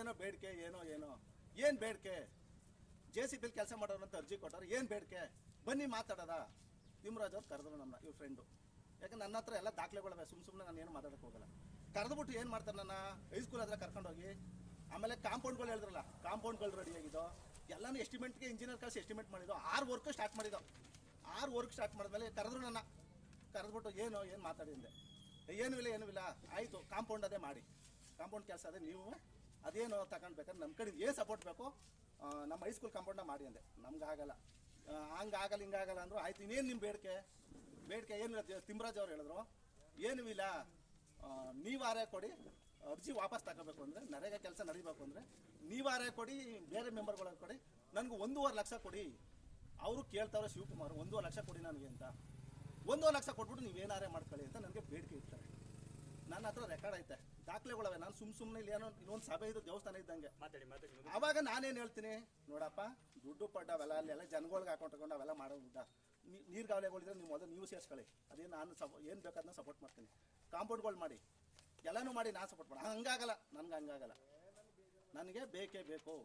ಏನೋ ಬೇಡಿಕೆ, ಏನೋ ಏನೋ. ಏನು ಬೇಡಿಕೆ? ಜೆ ಸಿ ಬಿಲ್ ಕೆಲಸ ಮಾಡೋರು ಅಂತ ಅರ್ಜಿ ಕೊಟ್ಟರು, ಏನು ಬೇಡಿಕೆ? ಬನ್ನಿ ಮಾತಾಡೋದ? ತಿಮ್ಮರಾಜ್ ಅವ್ರು ಕರೆದ್ರು ನನ್ನ ಇವ್ರ ಫ್ರೆಂಡು ಯಾಕಂದ್ರೆ ನನ್ನ ಹತ್ರ ಎಲ್ಲ ದಾಖಲೆಗಳಿವೆ ಸುಮ್ಮ ಸುಮ್ಮನೆ ನಾನು ಏನು ಮಾತಾಡಕ್ಕೆ ಹೋಗಲ್ಲ. ಕರೆದ್ಬಿಟ್ಟು ಏನು ಮಾಡ್ತಾರೆ ನನ್ನ ಹೈಸ್ಕೂಲ್ ಹತ್ರ ಕರ್ಕೊಂಡೋಗಿ, ಆಮೇಲೆ ಕಾಂಪೌಂಡ್ಗಳು ಹೇಳಿದ್ರಲ್ಲ ಕಾಂಪೌಂಡ್ಗಳು ರೆಡಿ ಆಗಿದ್ದು, ಎಲ್ಲನೂ ಎಸ್ಟಿಮೇಟ್ಗೆ ಇಂಜಿನಿಯರ್ ಕಳಿಸಿ ಎಸ್ಟಿಮೇಟ್ ಮಾಡಿದ್ದು, ಆರು ವರ್ಕ್ ಸ್ಟಾರ್ಟ್ ಮಾಡಿದ್ದು. ಆರು ವರ್ಕ್ ಸ್ಟಾರ್ಟ್ ಮಾಡಿದ್ಮೇಲೆ ಕರೆದ್ರು ನನ್ನ. ಕರೆದ್ಬಿಟ್ಟು, ಏನು ಏನು ಮಾತಾಡಿದ್ದೆ ಏನೂ ಇಲ್ಲ ಏನೂ ಇಲ್ಲ ಆಯಿತು ಕಾಂಪೌಂಡ್ ಅದೇ ಮಾಡಿ. ಕಾಂಪೌಂಡ್ ಕೆಲಸ ಅದೇ ನೀವು ಅದೇನು ತಗೊಂಡ್ಬೇಕಾದ್ರೆ ನಮ್ಮ ಕಡೆ ಏನು ಸಪೋರ್ಟ್ ಬೇಕು ನಮ್ಮ ಹೈಸ್ಕೂಲ್ ಕಾಂಪೌಂಡ್ನ ಮಾಡಿ ಅಂದೆ. ನಮ್ಗೆ ಆಗಲ್ಲ. ಹಂಗೆ ಆಗಲ್ಲ ಹಿಂಗಾಗಲ್ಲ ಅಂದ್ರು ಆಯ್ತು, ಇನ್ನೇನು ನಿಮ್ಮ ಬೇಡಿಕೆ? ಬೇಡಿಕೆ ಏನಿಲ್ಲ ತಿಮ್ರಾಜ್ ಅವ್ರು ಹೇಳಿದ್ರು, ಏನೂ ಇಲ್ಲ ನೀವು ನೀವಾರೇ ಕೊಡಿ, ಅರ್ಜಿ ವಾಪಸ್ ತಗೋಬೇಕು ಅಂದರೆ, ನರೇಗ ಕೆಲಸ ನಡಿಬೇಕು ಅಂದರೆ ನೀವಾರೇ ಕೊಡಿ, ಬೇರೆ ಮೆಂಬರ್ಗಳಿಗೆ ಕೊಡಿ, ನನಗೆ ಒಂದೂವರೆ ಲಕ್ಷ ಕೊಡಿ. ಅವರು ಕೇಳ್ತಾವ್ರೆ, ಶಿವಕುಮಾರ್, ಒಂದೂವರೆ ಲಕ್ಷ ಕೊಡಿ ನನಗೆ ಅಂತ. ಒಂದೂವರೆ ಲಕ್ಷ ಕೊಟ್ಬಿಟ್ಟು ನೀವೇನಾರೇ ಮಾಡ್ಕೊಳ್ಳಿ ಅಂತ ನನಗೆ ಬೇಡಿಕೆ ಇರ್ತಾರೆ ನನ್ನ ಹತ್ರ ರೆಕಾರ್ಡ್ ಐತೆ. ದಾಖಲೆಗಳವೆ. ನಾನು ಸುಮ್ ಸುಮ್ಮನೆ ಇಲ್ಲಿ ಏನೋ ಇನ್ನೊಂದು ಸಭೆ ಇದು ದೇವಸ್ಥಾನ ಇದ್ದಂಗೆ. ಅವಾಗ ನಾನೇನು ಹೇಳ್ತೀನಿ? ನೋಡಪ್ಪ ದುಡ್ಡು ಪಡ್ಡ ಅವೆಲ್ಲ ಅಲ್ಲಿ ಎಲ್ಲ ಜನಗಳಿಗೆ ಹಾಕೊಂಡು ಅವೆಲ್ಲ ಮಾಡೋ ದುಡ್ಡ ನೀರ್ಗಾವಲೆಗಳಿದ್ರೆ ನೀವು ಮೊದಲು ನೀವು ಸೇರಿಸ್ಕೊಳ್ಳಿ. ಅದೇ ನಾನು ಸಪೋ ಏನು ಬೇಕಾದನ್ನ ಸಪೋರ್ಟ್ ಮಾಡ್ತೀನಿ. ಕಾಂಪೌಂಡ್ಗಳು ಮಾಡಿ. ಎಲ್ಲನೂ ಮಾಡಿ ನಾನು ಸಪೋರ್ಟ್ ಮಾಡಿ ಹಂಗಾಗಲ್ಲ. ನನ್ಗೆ ಹಂಗಾಗಲ್ಲ. ನನಗೆ ಬೇಕೇ ಬೇಕು.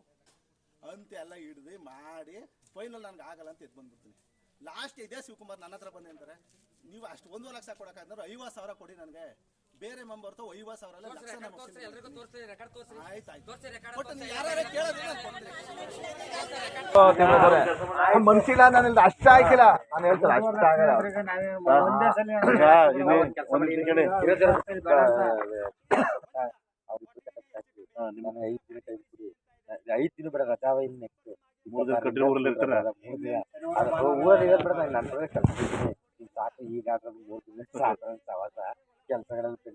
ಅಂತ ಎಲ್ಲ ಹಿಡ್ದು ಮಾಡಿ ಫೈನಲ್ ನನಗೆ ಆಗಲ್ಲ ಅಂತ ಎದ್ದು ಬಂದ್ಬಿಡ್ತೀನಿ. ಲಾಸ್ಟ್ ಇದೇ ಶಿವಕುಮಾರ್ ನನ್ನ ಹತ್ರ ಬಂದೆ ಅಂತಾರೆ. ನೀವು ಅಷ್ಟು ಒಂದು ಲಕ್ಷ ಕೊಡೋಕ್ಕಾದ್ರೆ ಐವತ್ತು ಸಾವಿರ ಕೊಡಿ ನನಗೆ. ಬೇರೆ ಸಾವಿರ ನಾನು ಯಾರು ಕೇಳಿದ್ರೆ ನಾನು ಕೊಡ್ತೀನಿ ಮನ್ಸಿಲ್ಲ ನಾನು ಅಷ್ಟ ಹಾಕಿಲ್ಲ ನಾನು ಹೇಳ್ತಾರೆ ಅಷ್ಟ ಆಗಲ್ಲ ಐದು ದಿನ ಬೇಡ ರಜಾವ ಇಲ್ಲಿ ನೆಕ್ಸ್ಟ್ ಊರಲ್ಲಿ ಇರ್ತೀರ? ಊರಲ್ಲಿ ಇರೋದು ಬೇಡ ನಂಗೆ ನನ್ನ ಕೆಲಸ ಈಗ ಸಾಕು ಈಗ ಮೂರು ದಿನ ಸಾಕು ಅಂತ ಸವಾಸ. ಕೆಲಸಗಳಲ್ಲಿ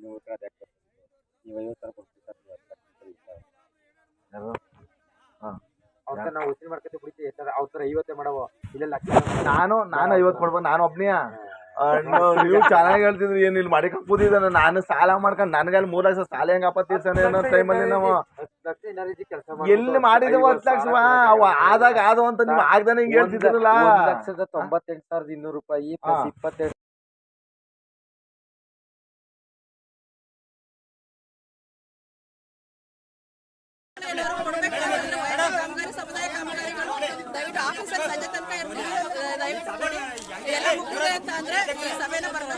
ನೀವು ಐವತ್ತು ಸಾವಿರ ಕೊಡ್ತೀವಿ ಸರ್ ಅವ್ರ ನಾವು ಉಸಿರು ಮಾಡ್ಕೊತೀವಿ ಕುಡಿತೀವಿ ಸರ್ ಅವ್ರ ಥರ ಐವತ್ತೇ ಮಾಡವ. ಇಲ್ಲ ಲಕ್ಷ ನಾನು ನಾನು ಐವತ್ತು ಕೊಡ್ಬೋದು ನಾನು ಒಬ್ನಿಯ ನೀವು ಚೆನ್ನಾಗಿ ಹೇಳ್ತಿದ್ರಿ ಏನು ಇಲ್ಲಿ ಮಾಡಿ ಕೂತಿದ್ದಾನೆ ನಾನು ಸಾಲ ಮಾಡ್ಕೊಂಡು ನನಗೆ ಅಲ್ಲಿ ಮೂರು ಲಕ್ಷ ಸಾಲ ಹೆಂಗಪ್ಪ ತೀರ್ಸಾನೆ ಅನ್ನೋ ಟೈಮಲ್ಲಿ ನಾವು. ಎಲ್ಲಿ ಮಾಡಿದ ಹತ್ತು ಲಕ್ಷ? ಅವು ಆದಾಗ ಆದವು ಅಂತ ನೀವು ಆಗ್ದಾನೆ ಹಿಂಗೆ ಹೇಳ್ತಿದ್ರಲ್ಲ ಒಂದ್ ಲಕ್ಷದ ತೊಂಬತ್ತೆಂಟು ಸಾವಿರದ ಇನ್ನೂರು ರೂಪಾಯಿ ಪ್ಲಸ್ ಆಫೀಸರ್ ಸಂಜೆ ತನಕ ಇರ್ತೀವಿ. ದಯವಿಟ್ಟು ಎಲ್ಲ ಮುಗಿದ್ರೆ ಅಂತ ಅಂದ್ರೆ ಸಭೆನ ಬರ್ತಾ